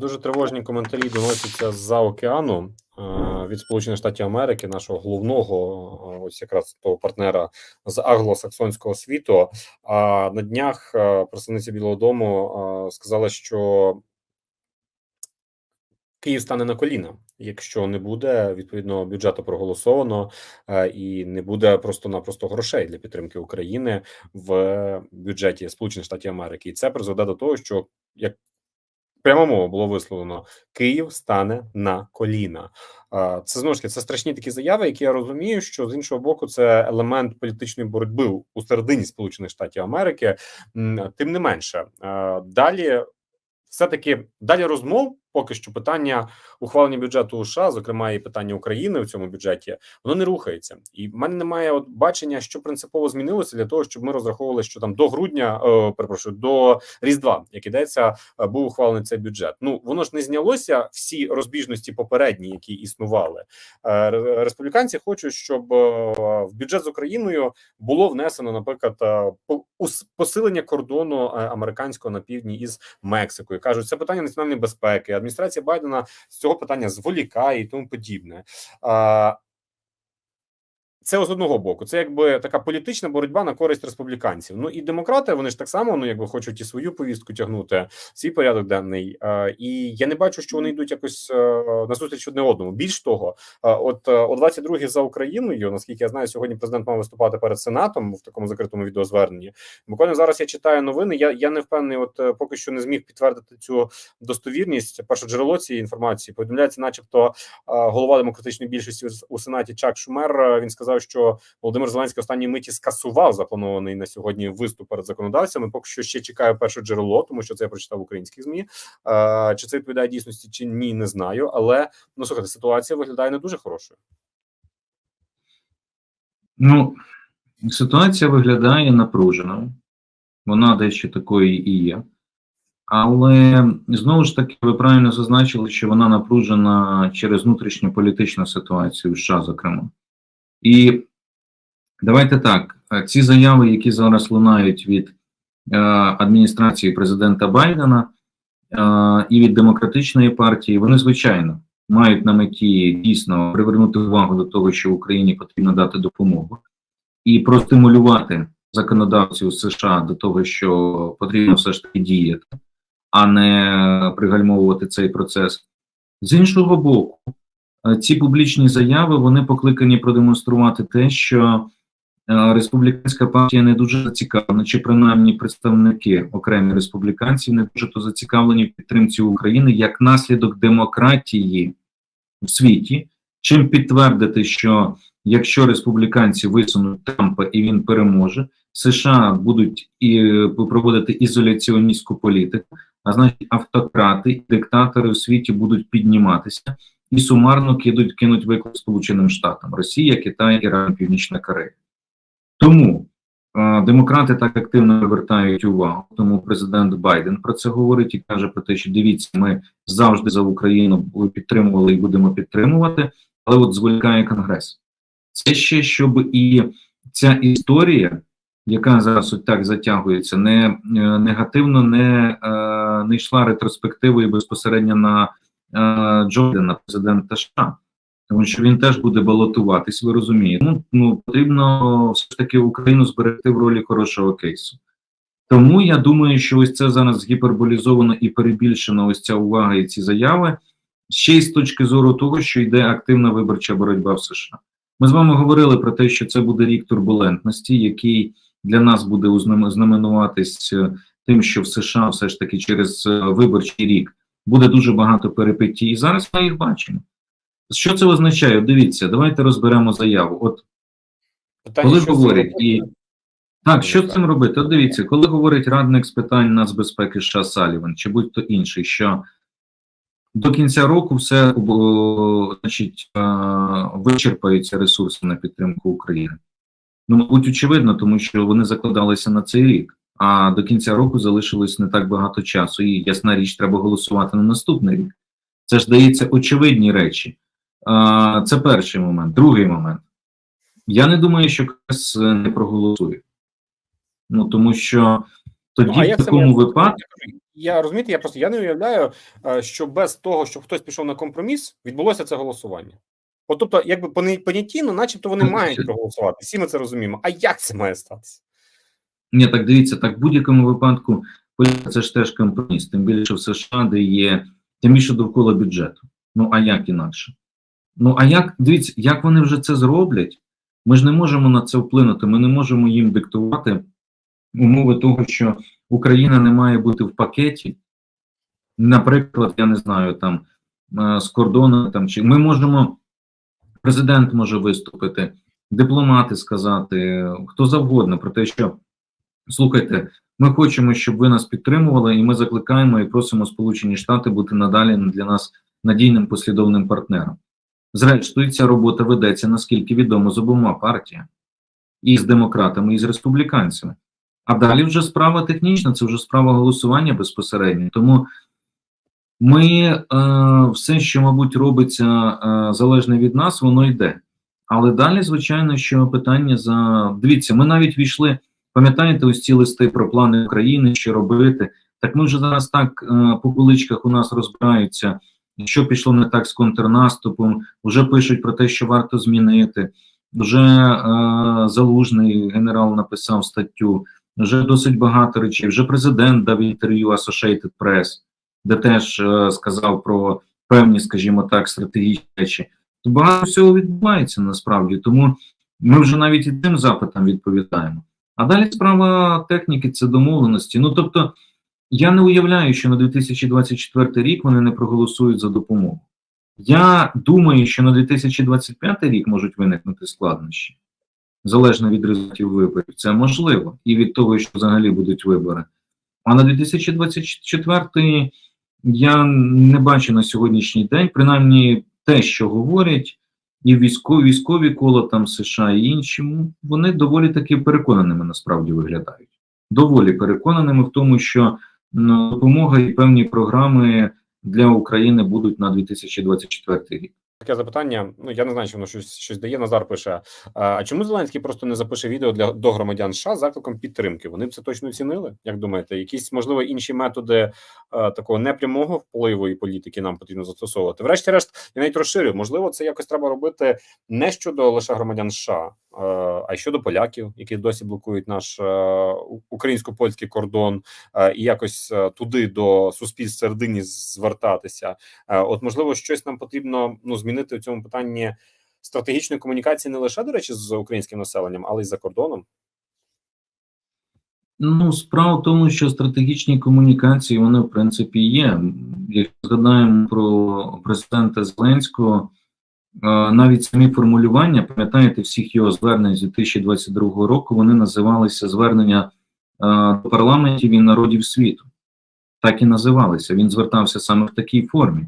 Дуже тривожні коментарі доносяться з-за океану е, від Сполучених Штатів Америки, нашого головного, е, ось якраз того партнера з англосаксонського світу. А на днях е, представниця Білого Дому сказала, що Київ стане на коліна, якщо не буде відповідно бюджету проголосовано і не буде просто-напросто грошей для підтримки України в бюджеті Сполучених Штатів Америки, і це призведе до того, що як прямо мова було висловлено, Київ стане на коліна. Це знову ж таки це страшні такі заяви, які я розумію, що з іншого боку це елемент політичної боротьби у середині Сполучених Штатів Америки. Тим не менше, далі все таки далі розмов. Поки що питання ухвалення бюджету США, зокрема і питання України в цьому бюджеті, воно не рухається, і в мене немає от бачення, що принципово змінилося для того, щоб ми розраховували, що там до грудня, е, перепрошую, до різдва, як ідеться, е, був ухвалений цей бюджет. Ну воно ж не знялося всі розбіжності попередні, які існували. Е, республіканці хочуть, щоб в бюджет з Україною було внесено, наприклад, посилення кордону американського на півдні із Мексикою. кажуть, це питання національної безпеки. Адміністрація Байдена з цього питання зволікає і тому подібне. Це з одного боку, це якби така політична боротьба на користь республіканців. Ну і демократи вони ж так само ну якби хочуть і свою повістку тягнути, свій порядок денний. Е, і я не бачу, що вони йдуть якось е, назустріч одне одному. Більш того, е, от о 22-й за Україною, наскільки я знаю, сьогодні президент мав виступати перед сенатом в такому закритому відеозверненні. Буквально зараз я читаю новини. Я я не впевнений, от поки що не зміг підтвердити цю достовірність. Перше джерело цієї інформації повідомляється, начебто, голова демократичної більшості у- сенаті Чак Шумер. Він сказав, що Володимир Зеленський останній миті скасував запланований на сьогодні виступ перед законодавцями. Поки що ще чекаю перше джерело, тому що це я прочитав в українських змі. Чи це відповідає дійсності, чи ні, не знаю. Але ну слухайте, ситуація виглядає не дуже хорошою. Ну, ситуація виглядає напруженою. Вона дещо такою і є. Але знову ж таки, ви правильно зазначили, що вона напружена через внутрішню політичну ситуацію в США, зокрема. І давайте так: е, ці заяви, які зараз лунають від е, адміністрації президента Байдена е, і від демократичної партії, вони звичайно мають на меті дійсно привернути увагу до того, що Україні потрібно дати допомогу, і простимулювати законодавців США до того, що потрібно все ж таки діяти, а не пригальмовувати цей процес. З іншого боку, ці публічні заяви вони покликані продемонструвати те, що е, республіканська партія не дуже зацікавлена, чи принаймні представники окремі республіканців не дуже то зацікавлені в підтримці України як наслідок демократії в світі, чим підтвердити, що якщо республіканці висунуть Трампа і він переможе, США будуть і е, проводити ізоляціоністську політику, а значить автократи і диктатори у світі будуть підніматися і сумарно кидуть кинуть виклик Сполученим Штатам Росія, Китай, Іран, Північна Корея. Тому е, демократи так активно привертають увагу. Тому президент Байден про це говорить і каже про те, що дивіться, ми завжди за Україну підтримували і будемо підтримувати, але от зволікає Конгрес. Це ще щоб і ця історія, яка зараз от так затягується, не е, негативно не, е, не йшла ретроспективою безпосередньо на Джордана, президента США. Тому що він теж буде балотуватись, ви розумієте. Ну, ну потрібно все ж таки Україну зберегти в ролі хорошого кейсу. Тому я думаю, що ось це зараз гіперболізовано і перебільшено ось ця увага і ці заяви, ще й з точки зору того, що йде активна виборча боротьба в США. Ми з вами говорили про те, що це буде рік турбулентності, який для нас буде знаменуватись е, тим, що в США все ж таки через е, виборчий рік буде дуже багато перипетій. І зараз ми їх бачимо. Що це означає? Дивіться, давайте розберемо заяву. От Питання, коли говорять і так, що з цим робити? От дивіться, коли говорить радник з питань нацбезпеки США Саліван чи будь-то інший, що до кінця року все о, значить, е, вичерпаються ресурси на підтримку України. Ну, мабуть, очевидно, тому що вони закладалися на цей рік, а до кінця року залишилось не так багато часу. І ясна річ, треба голосувати на наступний рік. Це ж здається очевидні речі. А, Це перший момент. Другий момент. Я не думаю, що Конгрес е, не проголосує. Ну тому що Тоді Ну, а в такому випадку Я розумієте, я просто я не уявляю, е, що без того, щоб хтось пішов на компроміс, відбулося це голосування. От, тобто, якби поня- понятійно, начебто вони Ну, мають проголосувати. Всі ми це розуміємо. А як це має статися? Ні, так дивіться, так в будь-якому випадку це ж теж компроміс, тим більше в США, де є тим більше довкола бюджету. Ну а як інакше? Ну а як дивіться, як вони вже це зроблять? Ми ж не можемо на це вплинути. Ми не можемо їм диктувати умови того, що Україна не має бути в пакеті. Наприклад, я не знаю, там е, з кордону там чи ми можемо, президент може виступити, дипломати сказати, хто завгодно про те, що слухайте, ми хочемо, щоб ви нас підтримували, і ми закликаємо і просимо Сполучені Штати бути надалі для нас надійним послідовним партнером. Зрештою, ця робота ведеться, наскільки відомо, з обома партіями, і з демократами, і з республіканцями. А далі вже справа технічна, це вже справа голосування безпосередньо. Тому ми е, все, що, мабуть, робиться е, залежне від нас, воно йде. Але далі, звичайно, що питання за дивіться, ми навіть війшли. Пам'ятаєте, ось ці листи про плани України, що робити? Так ми вже зараз так е, по поличках у нас розбираються, що пішло не так з контрнаступом, вже пишуть про те, що варто змінити. Вже е, залужний генерал написав статтю, вже досить багато речей. Вже президент дав інтерв'ю Associated Press, де теж е, сказав про певні, скажімо так, стратегічні речі. То багато всього відбувається насправді, тому ми вже навіть і тим запитам відповідаємо. А далі справа техніки це домовленості. Ну тобто, я не уявляю, що на 2024 рік вони не проголосують за допомогу. Я думаю, що на 2025 рік можуть виникнути складнощі, залежно від результатів виборів. Це можливо, і від того, що взагалі будуть вибори. А на 2024 я не бачу на сьогоднішній день, принаймні те, що говорять, і військові, військові кола там США і інші, ну, вони доволі таки переконаними насправді виглядають. Доволі переконаними в тому, що ну, допомога і певні програми для України будуть на 2024 рік. Таке запитання. Ну я не знаю, чи воно щось щось дає. Назар пише: а, чому Зеленський просто не запише відео для до громадян США з закликом підтримки? Вони б це точно оцінили. Як думаєте, якісь можливо інші методи а, такого непрямого впливу і політики нам потрібно застосовувати? Врешті-решт, я навіть розширю. Можливо, це якось треба робити не щодо лише громадян США, а, а щодо поляків, які досі блокують наш українсько-польський кордон, і якось туди до суспільств середині звертатися. От можливо, щось нам потрібно ну змінити у цьому питанні стратегічної комунікації не лише до речі з українським населенням, але й за кордоном. Ну, справа в тому, що стратегічні комунікації вони в принципі є. Якщо згадаємо про президента Зеленського, е, навіть самі формулювання, пам'ятаєте, всіх його звернень з 2022 року, вони називалися звернення е, до парламентів і народів світу. Так і називалися. Він звертався саме в такій формі.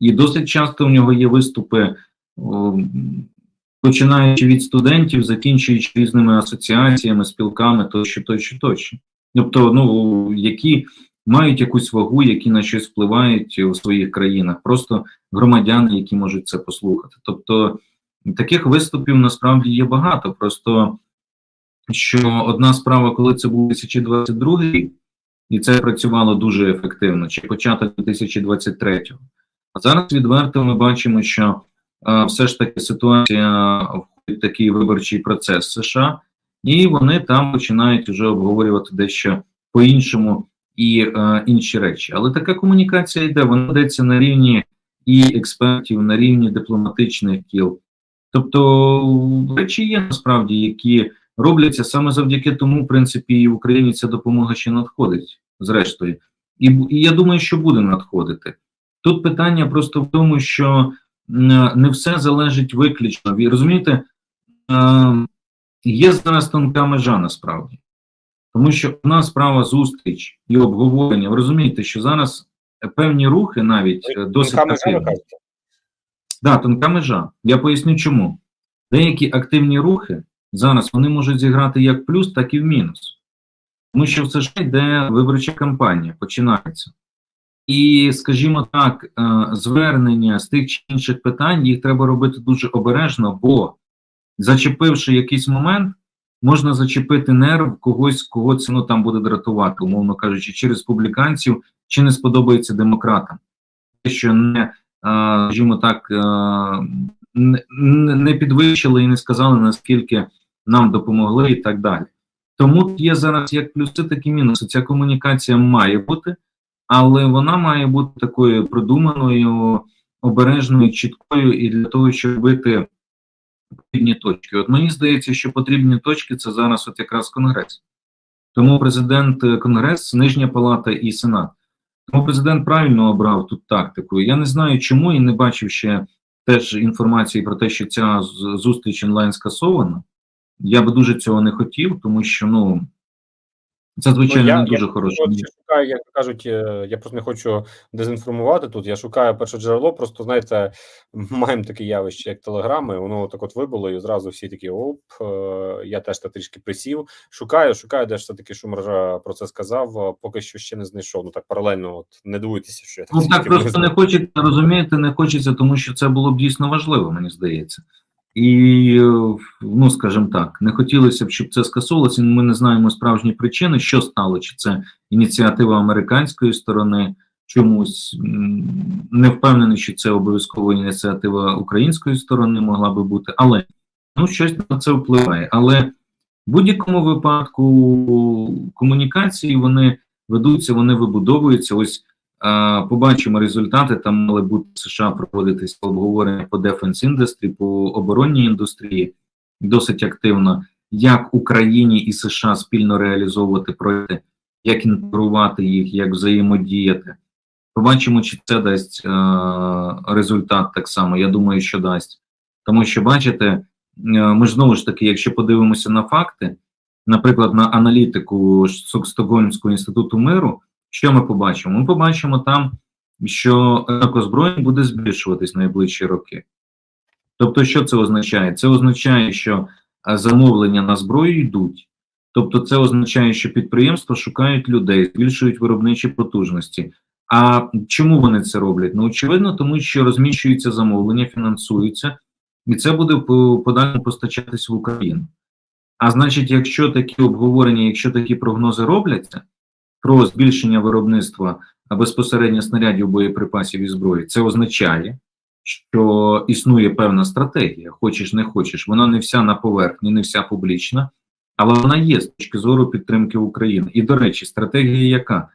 І досить часто в нього є виступи, о, починаючи від студентів, закінчуючи різними асоціаціями, спілками, тощо, тощо, тощо. Тобто, ну які мають якусь вагу, які на щось впливають у своїх країнах, просто громадяни, які можуть це послухати. Тобто таких виступів насправді є багато. Просто що одна справа, коли це був 2022 рік, і це працювало дуже ефективно, чи початок 2023 а зараз відверто ми бачимо, що е, все ж таки ситуація входить в такий виборчий процес США, і вони там починають вже обговорювати дещо по-іншому і е, інші речі. Але така комунікація йде, вона йдеться на рівні і експертів, на рівні дипломатичних кіл. Тобто речі є насправді, які робляться саме завдяки тому, в принципі, і в Україні ця допомога ще надходить, зрештою. І, і я думаю, що буде надходити. Тут питання просто в тому, що не все залежить виключно. Ви розумієте, є зараз тонка межа насправді, тому що одна справа зустріч і обговорення. Ви розумієте, що зараз певні рухи навіть е, досить Тонка активні. кажете? Да, тонка межа. Я поясню чому. Деякі активні рухи зараз вони можуть зіграти як плюс, так і в мінус. Тому що в США йде виборча кампанія, починається. І, скажімо так, е, звернення з тих чи інших питань їх треба робити дуже обережно, бо зачепивши якийсь момент, можна зачепити нерв когось, кого це ну, там буде дратувати, умовно кажучи, чи республіканців, чи не сподобається демократам. Те, що не, е, скажімо так, е, не, підвищили і не сказали, наскільки нам допомогли і так далі. Тому є зараз як плюси, так і мінуси. Ця комунікація має бути, але вона має бути такою продуманою, обережною, чіткою і для того, щоб бити потрібні точки. От мені здається, що потрібні точки це зараз от якраз Конгрес. Тому президент е, Конгрес, Нижня Палата і Сенат. Тому президент правильно обрав тут тактику. Я не знаю, чому і не бачив ще теж інформації про те, що ця зустріч онлайн скасована. Я би дуже цього не хотів, тому що ну це звичайно я, не дуже я, хороше. я шукаю, як кажуть, е, я просто не хочу дезінформувати тут. Я шукаю перше джерело. Просто знаєте, маємо таке явище, як телеграми. Воно так от вибуло, і одразу всі такі оп. е, Я теж так трішки присів. Шукаю, шукаю, де ж все таки Шумер про це сказав. е, Поки що ще не знайшов. Ну так паралельно, от не дивуйтеся, що я так, Ну так просто не хочеться, розумієте, не хочеться, тому що це було б дійсно важливо, мені здається. І, е, ну скажімо так, не хотілося б, щоб це скасовувалося. Ми не знаємо справжні причини, що стало, чи це ініціатива американської сторони, чомусь не впевнений, що це обов'язково ініціатива української сторони могла би бути, але ну щось на це впливає. Але в будь-якому випадку комунікації вони ведуться, вони вибудовуються. Ось побачимо результати. Там мали бути США проводитись обговорення по Defense Industry, по оборонній індустрії досить активно, як Україні і США спільно реалізовувати проекти, як інтегрувати їх, як взаємодіяти. Побачимо, чи це дасть е, результат так само. Я думаю, що дасть. Тому що, бачите, ми ж знову ж таки, якщо подивимося на факти, наприклад, на аналітику Сток- Стокгольмського інституту миру, що ми побачимо? Ми побачимо там, що ринок озброєнь буде збільшуватись найближчі роки. Тобто, що це означає? Це означає, що е, замовлення на зброю йдуть. Тобто, це означає, що підприємства шукають людей, збільшують виробничі потужності. А чому вони це роблять? Ну, очевидно, тому що розміщуються замовлення, фінансуються, і це буде по подальшому постачатись в Україну. А значить, якщо такі обговорення, якщо такі прогнози робляться про збільшення виробництва безпосередньо снарядів, боєприпасів і зброї, це означає, що існує певна стратегія, хочеш не хочеш. Вона не вся на поверхні, не вся публічна, але вона є з точки зору підтримки України. І, до речі, стратегія яка?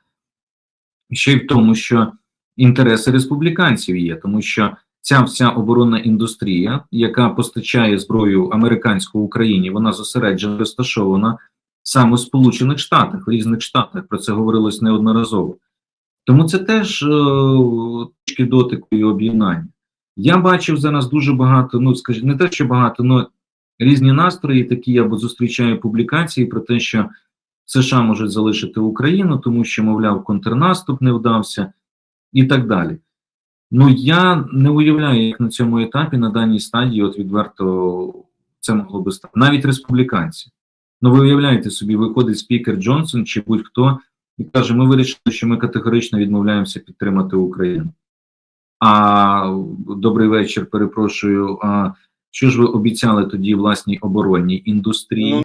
Ще й в тому, що інтереси республіканців є, тому що ця вся оборонна індустрія, яка постачає зброю американську Україні, вона зосереджена розташована саме в Сполучених Штатах, в різних штатах. Про це говорилось неодноразово. Тому це теж е, точки дотику і об'єднання. Я бачив зараз дуже багато, ну скажімо, не те, що багато, але різні настрої, такі я зустрічаю публікації про те, що США можуть залишити Україну, тому що, мовляв, контрнаступ не вдався і так далі. Ну я не уявляю, як на цьому етапі, на даній стадії, от відверто це могло би стати. Навіть республіканці. Ну, ви уявляєте собі, виходить спікер Джонсон чи будь-хто і каже: ми вирішили, що ми категорично відмовляємося підтримати Україну. А добрий вечір, перепрошую. А що ж ви обіцяли тоді власній оборонній індустрії? Ну,